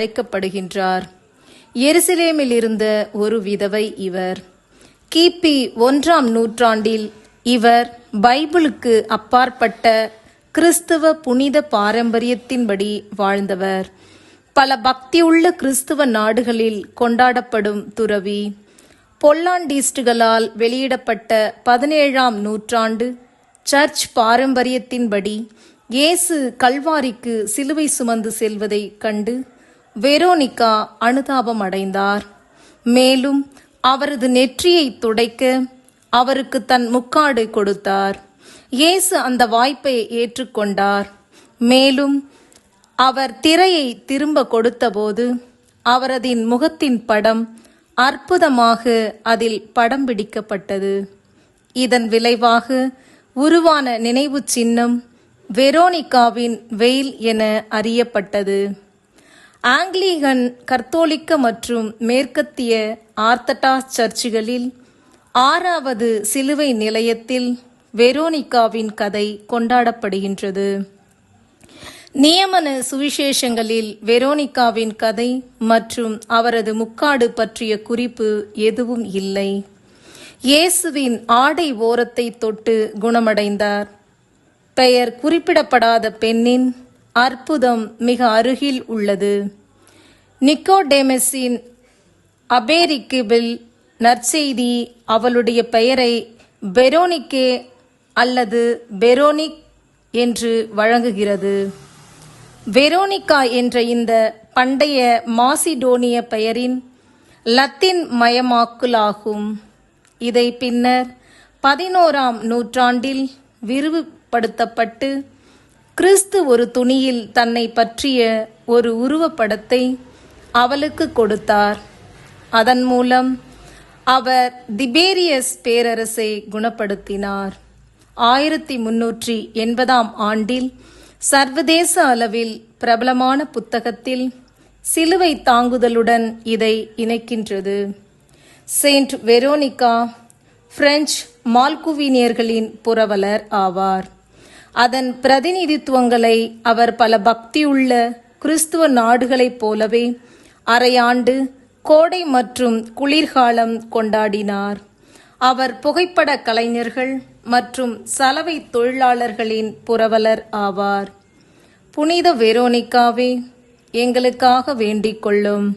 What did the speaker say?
அழைக்கப்படுகின்றார். எருசலேமில் இருந்த ஒரு விதவை இவர். கிபி ஒன்றாம் நூற்றாண்டில் இவர் பைபிளுக்கு அப்பாற்பட்ட கிறிஸ்துவ புனித பாரம்பரியத்தின்படி வாழ்ந்தவர். பல பக்தியுள்ள கிறிஸ்துவ நாடுகளில் கொண்டாடப்படும் துறவி. பொல்லாண்டீஸ்டுகளால் வெளியிடப்பட்ட பதினேழாம் நூற்றாண்டு சர்ச் பாரம்பரியத்தின்படி இயேசு கல்வாரிக்கு சிலுவை சுமந்து செல்வதை கண்டு வெரோனிகா அனுதாபம் அடைந்தார் மேலும் அவரது நெற்றியை துடைக்க அவருக்கு தன் முக்காடு கொடுத்தார். இயேசு அந்த வாய்ப்பை ஏற்றுக்கொண்டார். மேலும் அவர் திரையை திரும்ப கொடுத்தபோது அவரதின் முகத்தின் படம் அற்புதமாக அதில் படம் பிடிக்கப்பட்டது. இதன் விளைவாக உருவான நினைவுச் சின்னம் வெரோனிகாவின் வெயில் என அறியப்பட்டது. ஆங்கிலிகன் கர்த்தோலிக்க மற்றும் மேற்கத்திய ஆர்த்தடாஸ் சர்ச்சுகளில் ஆறாவது சிலுவை நிலையத்தில் வெரோனிகாவின் கதை கொண்டாடப்படுகின்றது. நியமன சுவிசேஷங்களில் வெரோனிகாவின் கதை மற்றும் அவரது முக்காடு பற்றிய குறிப்பு எதுவும் இல்லை. இயேசுவின் ஆடை ஓரத்தை தொட்டு குணமடைந்தார். பெயர் குறிப்பிடப்படாத பெண்ணின் அற்புதம் மிக அருகில் உள்ளது. நிக்கோடேமஸின் அபேரிக்கிபில் நற்செய்தி அவளுடைய பெயரை பெரோனிக்கே அல்லது பெரோனிக் என்று வழங்குகிறது. வெரோனிகா என்ற இந்த பண்டைய மாசிடோனிய பெயரின் லத்தீன் மயமாக்கலாகும். இதை பின்னர் பதினோராம் நூற்றாண்டில் விரிவுபடுத்தப்பட்டு கிறிஸ்து ஒரு துணியில் தன்னை பற்றிய ஒரு உருவப்படத்தை அவளுக்கு கொடுத்தார். அதன் மூலம் அவர் திபேரியஸ் பேரரசை குணப்படுத்தினார். ஆயிரத்தி முன்னூற்றி எண்பதாம் ஆண்டில் சர்வதேச அளவில் பிரபலமான புத்தகத்தில் சிலுவை தாங்குதலுடன் இதை இணைக்கின்றது. செயின்ட் வெரோனிகா பிரெஞ்சு மால்குவீனியர்களின் புரவலர் ஆவார். அதன் பிரதிநிதித்துவங்களை அவர் பல பக்தியுள்ள கிறிஸ்துவ நாடுகளைப் போலவே அரையாண்டு கோடை மற்றும் குளிர்காலம் கொண்டாடினார். அவர் புகைப்பட கலைஞர்கள் மற்றும் சலவை தொழிலாளர்களின் புரவலர் ஆவார். புனித வெரோனிகாவே எங்களுக்காக வேண்டிக் கொள்ளும்.